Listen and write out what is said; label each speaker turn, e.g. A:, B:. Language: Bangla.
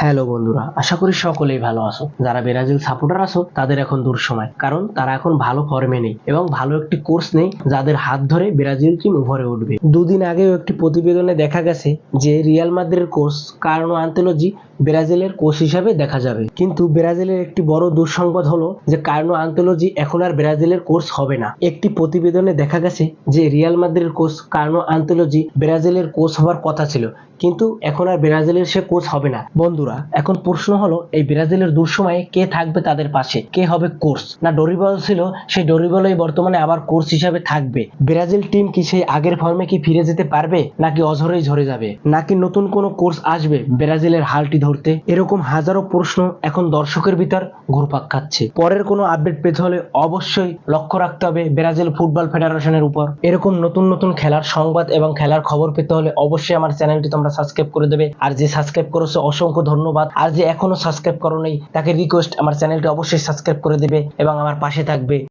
A: হ্যালো বন্ধুরা, আশা করি সকলেই ভালো আছো। যারা ব্রাজিল সাপোর্টার আছো, তাদের এখন দূর সময়। কারণ তারা এখন ভালো ফর্মে নেই এবং ভালো একটি কোর্স নেই যাদের হাত ধরে ব্রাজিল টিম উপরে উঠবে। দুদিন আগেও একটি প্রতিবেদনে দেখা গেছে যে রিয়াল মাদ্রিদের কোর্স কার্নো আন্তোলজি ব্রাজিলের কোচ হিসাবে দেখা যাবে। কিন্তু ব্রাজিলের একটি বড় দুঃসংবাদ হলো যে কার্নো আন্তোলজি এখন আর ব্রাজিলের কোর্স হবে না। একটি প্রতিবেদনে দেখা গেছে যে রিয়াল মাদ্রিদের কোচ কার্নো আন্তোলজি ব্রাজিলের কোচ হওয়ার কথা ছিল। কিন্তু এখন আর ব্রাজিলের সে কোচ হবে না। বন্ধুরা, এখন প্রশ্ন হলো, এই ব্রাজিলের দুঃসময়ে কে থাকবে তাদের পাশে? কে হবে কোচ না ডরিবল ছিল, সেই ডরিবলই বর্তমানে আবার কোচ হিসাবে থাকবে। ব্রাজিল টিম কি সেই আগের ফর্মে কি ফিরে যেতে পারবে? নাকি অঝরেই ঝরে যাবে? নাকি নতুন কোনো কোর্স আসবে ব্রাজিলের হালটি ধরতে? এরকম হাজারো প্রশ্ন এখন দর্শকের ভিতর ঘুরপাক খাচ্ছে। পরের কোনো আপডেট পেতে হলে অবশ্যই লক্ষ্য রাখতে হবে ব্রাজিল ফুটবল ফেডারেশনের উপর। এরকম নতুন নতুন খেলার সংবাদ এবং খেলার খবর পেতে হলে অবশ্যই আমার চ্যানেলটি তোমরা সাবস্ক্রাইব করে দেবে। আর যে সাবস্ক্রাইব করেছ, অসংখ্য ধন্যবাদ। আর যে এখনও সাবস্ক্রাইব করো তাকে রিকোয়েস্ট আমার চ্যানেলটি অবশ্যই সাবস্ক্রাইব করে দেবে এবং আমার পাশে থাকবে।